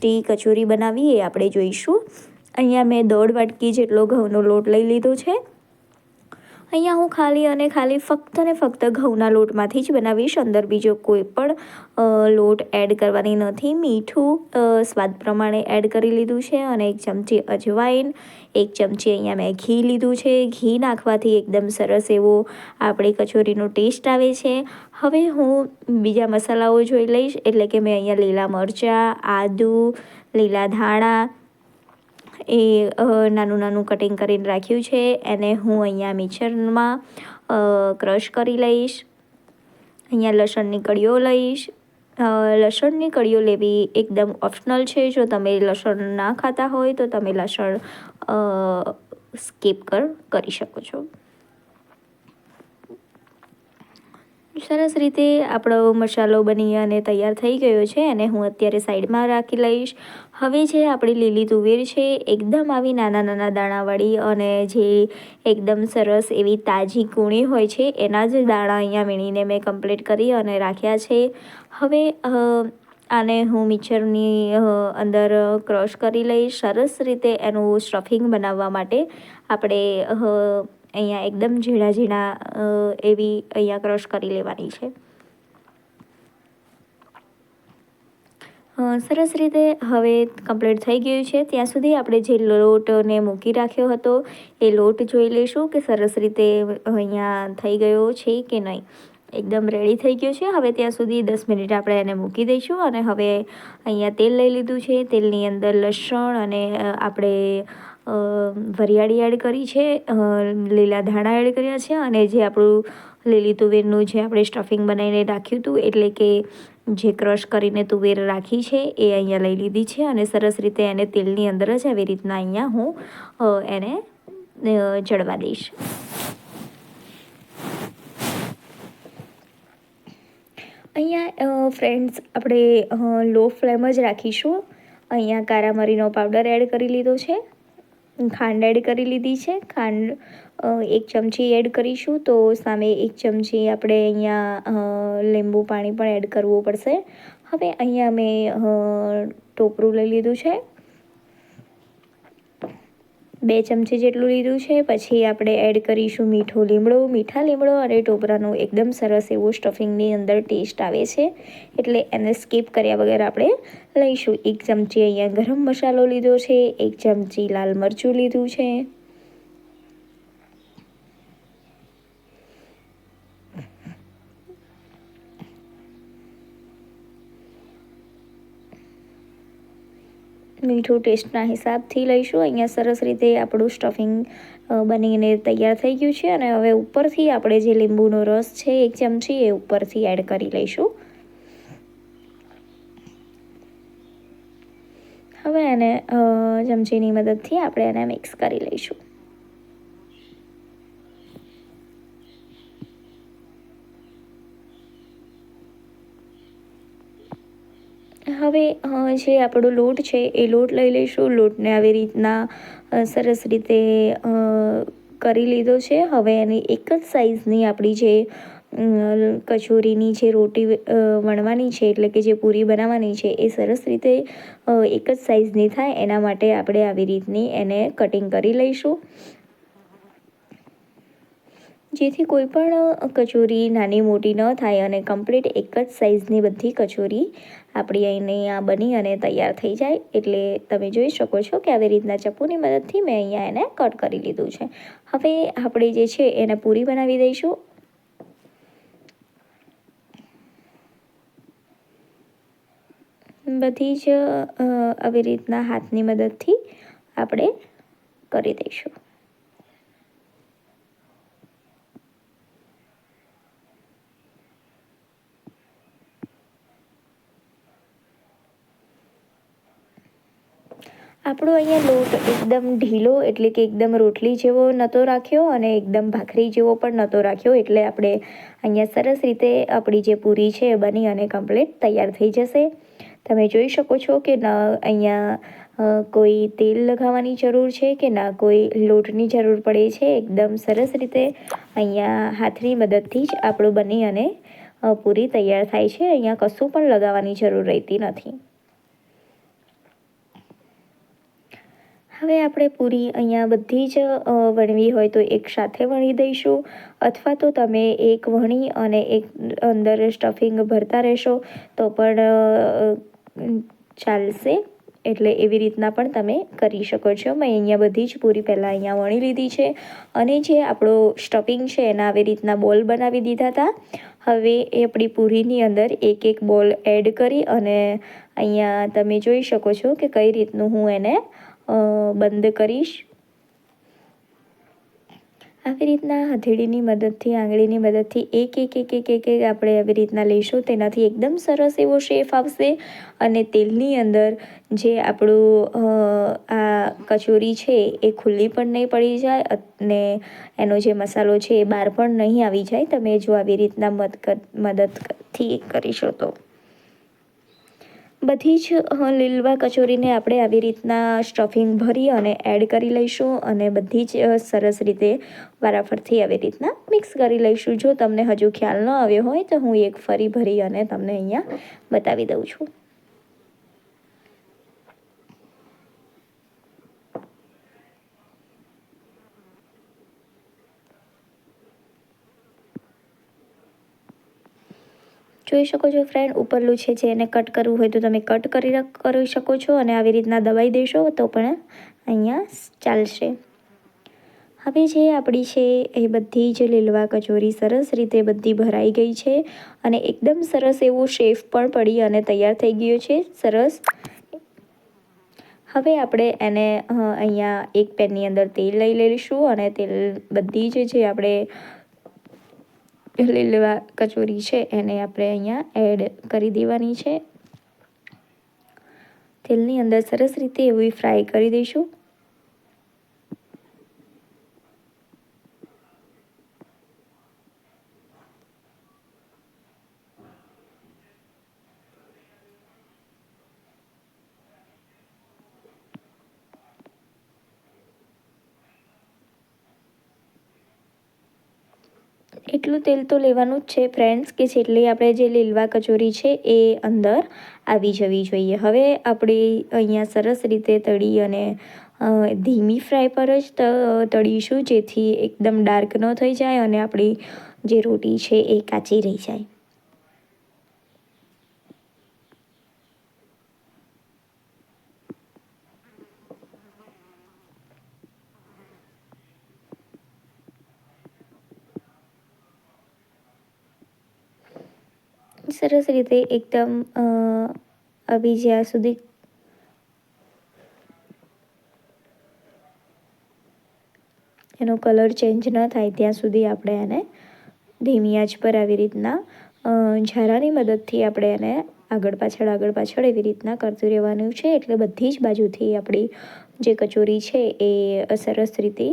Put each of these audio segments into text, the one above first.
Tasty kachori બનાવી એ આપણે જોઈશું. અહીંયા મેં દોઢ વાટકી જેટલો ઘઉંનો લોટ લઈ લીધો છે. અહીંયા હું ખાલી અને ખાલી ફક્ત ને ફક્ત ઘઉંના લોટમાંથી જ બનાવીશ. અંદર બીજો કોઈ પણ લોટ એડ કરવાની નથી. મીઠું સ્વાદ પ્રમાણે એડ કરી લીધું છે અને એક ચમચી અજવાઈન એક ચમચી અહીંયા મેં ઘી લીધું છે. ઘી નાખવાથી એકદમ સરસ એવો આપણી કચોરીનો ટેસ્ટ આવે છે. હવે હું બીજા મસાલાઓ જોઈ લઈશ. એટલે કે મેં અહીંયા લીલા મરચાં, આદું, લીલા ધાણા એ નાનું નાનું કટિંગ કરીને રાખ્યું છે. એને હું અહીંયા મિક્સરમાં ક્રશ કરી લઈશ. અહીંયા લસણની કળીઓ લઈશ. લસણની કળીઓ લેવી એકદમ ઓપ્શનલ છે. જો તમે લસણ ના ખાતા હોય તો તમે લસણ સ્કીપ કર, કરી શકો છો. સરસ રીતે આપણો મસાલો બની અને તૈયાર થઈ ગયો છે અને હું અત્યારે સાઈડમાં રાખી લઈશ. હવે જે આપણી લીલી તુવેર છે, એકદમ આવી નાના નાના દાણાવાળી અને જે એકદમ સરસ એવી તાજી કૂણી હોય છે, એના જ દાણા અહીંયા વીણીને મેં કમ્પ્લીટ કરી અને રાખ્યા છે. હવે આને હું મિક્સરની અંદર ક્રશ કરી લઈશ. સરસ રીતે એનું સ્ટફિંગ બનાવવા માટે આપણે અહીંયા એકદમ ઝીણા ઝીણા એવી અહીંયા ક્રશ કરી લેવાની છે. સરસ રીતે હવે કમ્પ્લીટ થઈ ગયું છે. ત્યાં સુધી આપણે જે લોટને મૂકી રાખ્યો હતો, એ લોટ જોઈ લઈશું કે સરસ રીતે અહીંયા થઈ ગયો છે કે નહીં. એકદમ રેડી થઈ ગયો છે. હવે ત્યાં સુધી દસ મિનિટ આપણે એને મૂકી દઈશું અને હવે અહીંયા તેલ લઈ લીધું છે. તેલની અંદર લસણ અને આપણે વરિયાળી એડ કરી છે લીલા ધાણા એડ કર્યા છે અને જે આપણું લીલી તુવેરનું જે આપણે સ્ટફિંગ બનાવીને રાખ્યું હતું, એટલે કે જે ક્રશ કરીને તુવેર રાખી છે, એ અહીંયા લઈ લીધી છે અને સરસ રીતે એને તેલની અંદર જ આવી રીતના અહીંયા હું એને ચડવા દઈશ. અહીંયા ફ્રેન્ડ્સ આપણે લો ફ્લેમ જ રાખીશું. અહીંયા કારા મરીનો પાવડર એડ કરી લીધો છે. ખાંડ એડ કરી લીધી છે. ખાંડ એક ચમચી એડ કરીશું તો સામે એક ચમચી આપણે અહીંયા લીંબુ પાણી પણ એડ કરવું પડશે. હવે અહીંયા મેં ટોપરું લઈ લીધું છે. બે ચમચી જેટલું લીધું છે, પછી આપણે એડ કરીશું મીઠો લીમડો. મીઠા લીમડો અને ટોપરાનું એકદમ સરસ એવું સ્ટફિંગની અંદર ટેસ્ટ આવે છે, એટલે એને સ્કીપ કર્યા વગર આપણે લઈશું. એક ચમચી અહીંયા ગરમ મસાલો લીધો છે, એક ચમચી લાલ મરચું લીધું છે. મીઠું ટેસ્ટના હિસાબથી લઈશું. અહીંયા સરસ રીતે આપણું સ્ટફિંગ બનીને તૈયાર થઈ ગયું છે અને હવે ઉપરથી આપણે જે લીંબુનો રસ છે, એક ચમચી એ ઉપરથી એડ કરી લઈશું. હવે એને ચમચીની મદદથી આપણે એને મિક્સ કરી લઈશું. હવે જે આપણો લોટ છે, એ લોટ લઈ લઈશું. લોટને આવી રીતના સરસ રીતે કરી લીધો છે. હવે એની એક જ સાઇઝની આપણી જે કચોરીની જે રોટી વણવાની છે, એટલે કે જે પૂરી બનાવવાની છે, એ સરસ રીતે એક જ સાઇઝની થાય. એના માટે આપણે આવી રીતની એને કટિંગ કરી લઈશું. જેથી કોઈ પણ કચોરી નાની મોટી ન થાય અને કમ્પ્લીટ એક જ સાઇઝની બધી કચોરી આપણી અહીંયા બની અને તૈયાર થઈ જાય. એટલે તમે જોઈ શકો છો કે આવી રીતના ચપ્પુની મદદથી મેં અહીંયા એને કટ કરી લીધું છે. હવે આપણે જે છે એને પૂરી બનાવી દઈશું. બધી જ આવી રીતના હાથની મદદથી આપણે કરી દઈશું. આપણો અહીંયા લોટ એકદમ ઢીલો એટલે કે એકદમ રોટલી જેવો નહોતો રાખ્યો અને એકદમ ભાખરી જેવો પણ નહોતો રાખ્યો. એટલે આપણે અહીંયા સરસ રીતે આપણી જે પૂરી છે એ બની અને કમ્પ્લીટ તૈયાર થઈ જશે. તમે જોઈ શકો છો કે ન અહીંયા કોઈ તેલ લગાવવાની જરૂર છે કે ના કોઈ લોટની જરૂર પડે છે. એકદમ સરસ રીતે અહીંયા હાથની મદદથી જ આપણું બની અને પૂરી તૈયાર થાય છે. અહીંયા કશું પણ લગાવવાની જરૂર રહેતી નથી. હવે આપણે પૂરી અહીંયા બધી જ વણવી હોય તો એક સાથે વણી દઈશું. અથવા તો તમે એક વણી અને એક અંદર સ્ટફિંગ ભરતા રહેશો, તો પણ ચાલશે. એટલે એવી રીતના પણ તમે કરી શકો છો. મેં અહીંયા બધી જ પૂરી પહેલાં અહીંયા વણી લીધી છે. અને જે આપણો સ્ટફિંગ છે, એના આવી રીતના બોલ બનાવી દીધા હતા. હવે એ આપણી પૂરીની અંદર એક એક બોલ એડ કરી અને અહીંયા તમે જોઈ શકો છો કે કઈ રીતનું હું એને બંધ કરીશ. આવી રીતના હથેળીની મદદથી, આંગળીની મદદથી એક એક એક એક એક એક આપણે આવી રીતના લઈશું. તેનાથી એકદમ સરસ એવો શેફ આવશે અને તેલની અંદર જે આપણું આ કચોરી છે એ ખુલ્લી પણ નહીં પડી જાય અને એનો જે મસાલો છે એ બહાર પણ નહીં આવી જાય. તમે જો આવી રીતના મદદ મદદથી કરીશો તો બધી જ લીલવા કચોરીને આપણે આવી રીતના સ્ટફિંગ ભરી અને એડ કરી લઈશું અને બધી જ સરસ રીતે વારાફરથી આવી રીતના મિક્સ કરી લઈશું. જો તમને હજુ ખ્યાલ ન આવ્યો હોય તો હું એક ફરી ભરી અને તમને અહીંયા બતાવી દઉં છું. જોઈ શકો છો ફ્રેન્ડ ઉપરલું છે જે એને કટ કરવું હોય તો તમે કટ કરી કરી શકો છો અને આવી રીતના દબાઈ દેશો તો પણ અહીંયા ચાલશે. હવે જે આપણી છે એ બધી જ લીલવા કચોરી સરસ રીતે બધી ભરાઈ ગઈ છે અને એકદમ સરસ એવો શેફ પણ પડી અને તૈયાર થઈ ગયો છે. સરસ. હવે આપણે એને અહીંયા એક પેનની અંદર તેલ લઈ લઈશું અને તેલ બધી જ જે આપણે લીલવા કચોરી છે, એને આપણે અહીંયા એડ કરી દેવાની છે. તેલની અંદર સરસ રીતે એવી ફ્રાય કરી દઈશું. એટલું તેલ તો લેવાનું જ છે ફ્રેન્ડ્સ કે જેટલી આપણે જે લીલવા કચોરી છે એ અંદર આવી જવી જોઈએ. હવે આપણે અહીંયા સરસ રીતે તળી અને ધીમી ફ્રાય પર જ તળીશું, જેથી એકદમ ડાર્ક ન થઈ જાય અને આપણી જે રોટી છે એ કાચી રહી જાય. સરસ રીતે એકદમ અ, આવી જ્યાં સુધી એનો કલર ચેન્જ ન થાય ત્યાં સુધી આપણે એને ધીમી આંચ પર આવી રીતના ઝારાની મદદથી આપણે એને આગળ પાછળ આગળ પાછળ એવી રીતના કરતું રહેવાનું છે. એટલે બધી જ બાજુથી આપણી જે કચોરી છે એ સરસ રીતે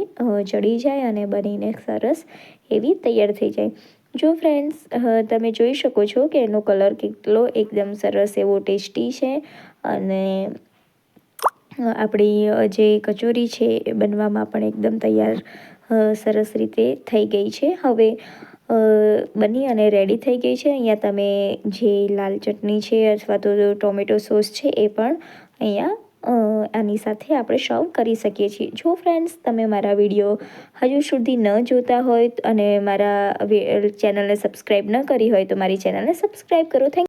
ચડી જાય અને બનીને સરસ એવી તૈયાર થઈ જાય. જો ફ્રેન્ડ્સ તમે જોઈ શકો છો કે એનો કલર કેટલો એકદમ સરસ એવો ટેસ્ટી છે અને આપણી જે કચોરી છે એ બનવામાં પણ એકદમ તૈયાર સરસ રીતે થઈ ગઈ છે. હવે બની અને રેડી થઈ ગઈ છે. અહીંયા તમે જે લાલ ચટણી છે અથવા તો ટોમેટો સોસ છે એ પણ અહીંયા આની સાથે આપણે સર્વ કરી શકીએ છીએ. જો ફ્રેન્ડ્સ તમે મારા વીડિયો હજુ સુધી ન જોતા હોય અને મારા ચેનલને સબસ્ક્રાઈબ ન કરી હોય તો મારી ચેનલને સબસ્ક્રાઈબ કરો. થેન્ક